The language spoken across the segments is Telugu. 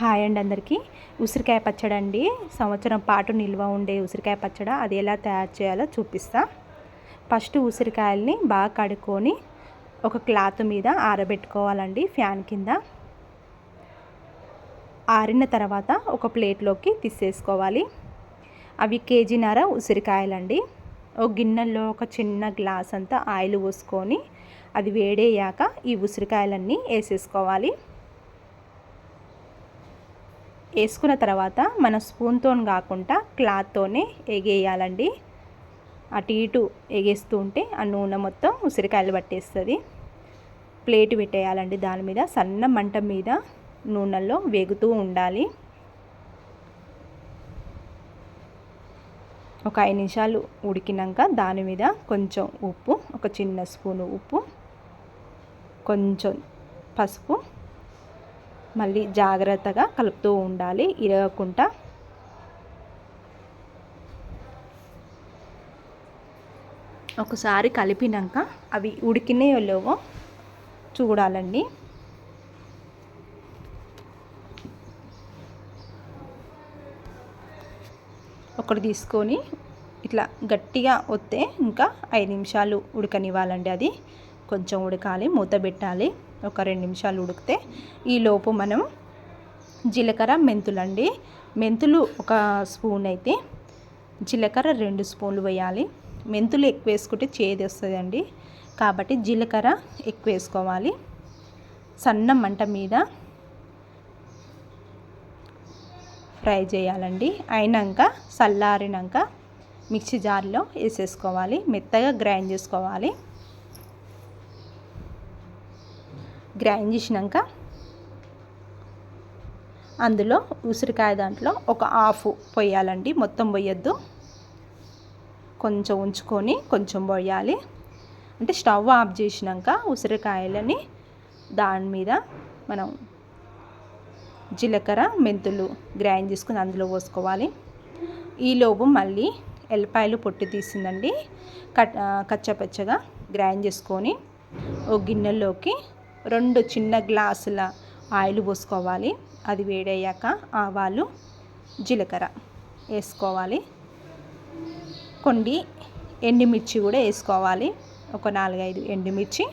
హాయ్ అండి అందరికీ. ఉసిరికాయ పచ్చడి అండి. సంవత్సరం పాటు నిల్వ ఉండే ఉసిరికాయ పచ్చడి. అది ఎలా తయారు చేయాలో చూపిస్తా. ఫస్ట్ ఉసిరికాయల్ని బాగా కడుక్కొని ఒక క్లాత్ మీద ఆరబెట్టుకోవాలండి ఫ్యాన్ కింద. ఆరిన తర్వాత ఒక ప్లేట్లోకి తీసేసుకోవాలి. అవి కేజీన్నర ఉసిరికాయలండి. ఒక గిన్నెలో ఒక చిన్న గ్లాస్ అంతా ఆయిల్ పోసుకొని అది వేడయ్యాక ఈ ఉసిరికాయలన్నీ వేసేసుకోవాలి. వేసుకున్న తర్వాత మన స్పూన్తో కాకుండా క్లాత్తోనే ఎగేయాలండి. అటు ఇటు ఎగేస్తూ ఉంటే ఆ నూనె మొత్తం ఉసిరికాయలు పట్టేస్తుంది. ప్లేట్ పెట్టేయాలండి దాని మీద. సన్న మంట మీద నూనెలో వేగుతూ ఉండాలి. ఒక ఐదు నిమిషాలు ఉడికినాక దాని మీద కొంచెం ఉప్పు ఒక చిన్న స్పూను ఉప్పు కొంచెం పసుపు మళ్ళీ జాగ్రత్తగా కలుపుతూ ఉండాలి ఇరగకుండా. ఒకసారి కలిపినాక అవి ఉడికినాయో లేవో చూడాలండి. ఒకటి తీసుకొని ఇట్లా గట్టిగా వస్తే ఇంకా ఐదు నిమిషాలు ఉడకనివ్వాలండి అది. కొంచెం ఉడకాలి మూత పెట్టాలి. ఒక రెండు నిమిషాలు ఉడికితే ఈలోపు మనం జీలకర్ర మెంతులు అండి మెంతులు ఒక స్పూన్ అయితే జీలకర్ర రెండు స్పూన్లు వేయాలి. మెంతులు ఎక్కువ వేసుకుంటే చేదు వస్తుందండి. కాబట్టి జీలకర్ర ఎక్కువ వేసుకోవాలి. సన్న మంట మీద ఫ్రై చేయాలండి. అయినాక చల్లారినాక మిక్సీ జార్లో వేసేసుకోవాలి. మెత్తగా గ్రైండ్ చేసుకోవాలి. గ్రైండ్ చేసినాక అందులో ఉసిరికాయ దాంట్లో ఒక హాఫ్ పోయాలండి మొత్తం పోయొద్దు కొంచెం ఉంచుకొని కొంచెం పోయాలి అంటే స్టవ్ ఆఫ్ చేసినాక ఉసిరికాయలని దాని మీద మనం జీలకర్ర మెంతులు గ్రైండ్ చేసుకుని అందులో పోసుకోవాలి. ఈలోపు మళ్ళీ ఎల్లిపాయలు పొట్టి తీసిందండి. కట్ కచ్చపచ్చగా గ్రైండ్ చేసుకొని ఓ గిన్నెలోకి రెండు చిన్న గ్లాసుల ఆయిల్ పోసుకోవాలి. అది వేడయ్యాక ఆవాలు జీలకర్ర వేసుకోవాలి. కొన్ని ఎండుమిర్చి కూడా వేసుకోవాలి. ఒక నాలుగైదు ఎండుమిర్చి.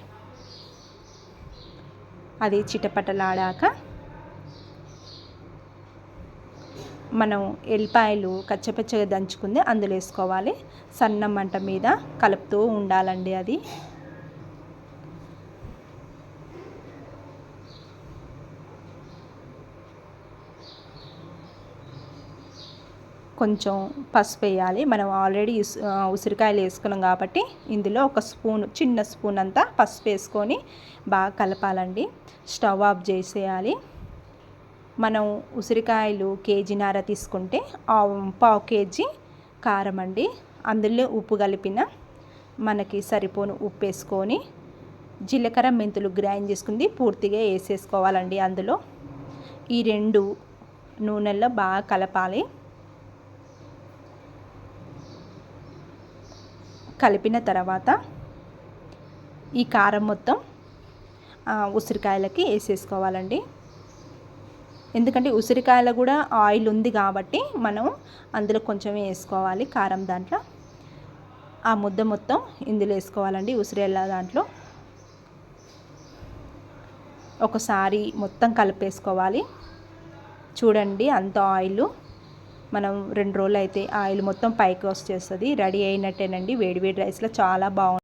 అది చిటపటలాడాక మనం ఎల్లిపాయలు కచ్చపచ్చగా దంచుకుంది అందులో వేసుకోవాలి. సన్న మంట మీద కలుపుతూ ఉండాలండి అది. కొంచెం పసుపు వేయాలి. మనం ఆల్రెడీ ఉసిరికాయలు వేసుకున్నాం కాబట్టి ఇందులో ఒక స్పూన్ చిన్న స్పూన్ అంతా పసుపు వేసుకొని బాగా కలపాలండి. స్టవ్ ఆఫ్ చేసేయాలి. మనం ఉసిరికాయలు కేజీన్నర తీసుకుంటే పావు కేజీ కారం అండి. అందులో ఉప్పు కలిపిన మనకి సరిపోను ఉప్పు వేసుకొని జీలకర్ర మెంతులు గ్రైండ్ చేసుకుంది పూర్తిగా వేసేసుకోవాలండి అందులో. ఈ రెండు నూనెల్లో బాగా కలపాలి. కలిపిన తర్వాత ఈ కారం మొత్తం ఉసిరికాయలకి వేసేసుకోవాలండి. ఎందుకంటే ఉసిరికాయలు కూడా ఆయిల్ ఉంది కాబట్టి మనం అందులో కొంచెం వేసుకోవాలి కారం దాంట్లో. ఆ ముద్ద మొత్తం ఇందులో వేసుకోవాలండి ఉసిరిల్ల దాంట్లో. ఒకసారి మొత్తం కలిపేసుకోవాలి. చూడండి అంత ఆయిల్. మనం రెండు రోజులు అయితే ఆయిల్ మొత్తం పైకి వచ్చేస్తుంది రెడీ అయినట్టేనండి. వేడి వేడి రైస్లో చాలా బాగుంటుంది